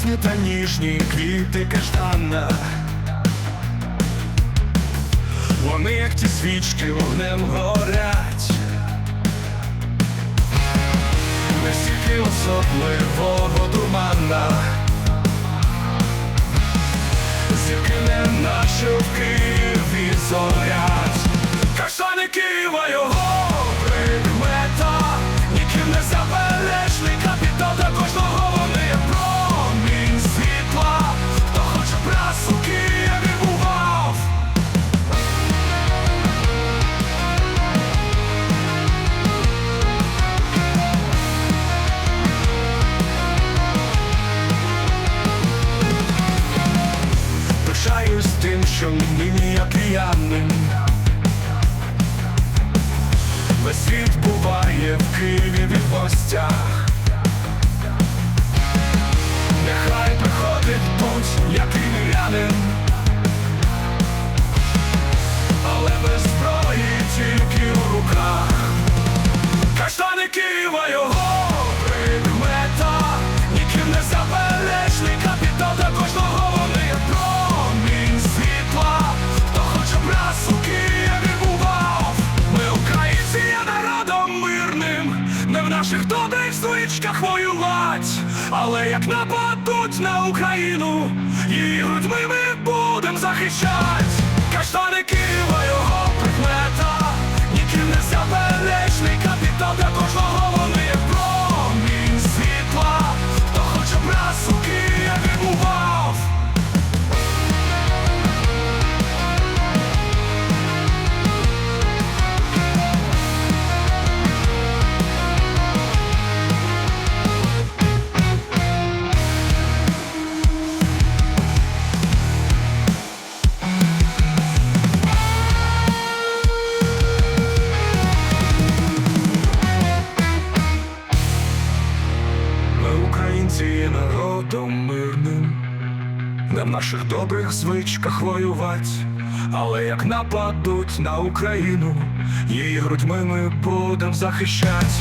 та ніжні квіти каштана. Вони, як ті свічки, вогнем горять. Не стільки особливого тумана. Зірки не наче в Києві зорять. Каштани Києва його Пишаюсь тим, що нині я киянин. Весь світ буває в Києві від гостях мирним Не в наших звичках воювать. Але як нападуть на Україну Її грудьми ми будем захищать. Каштани Києва його прикмета є народом мирним, не в наших добрих звичках воювать, але як нападуть на Україну, її грудьми ми будем захищать.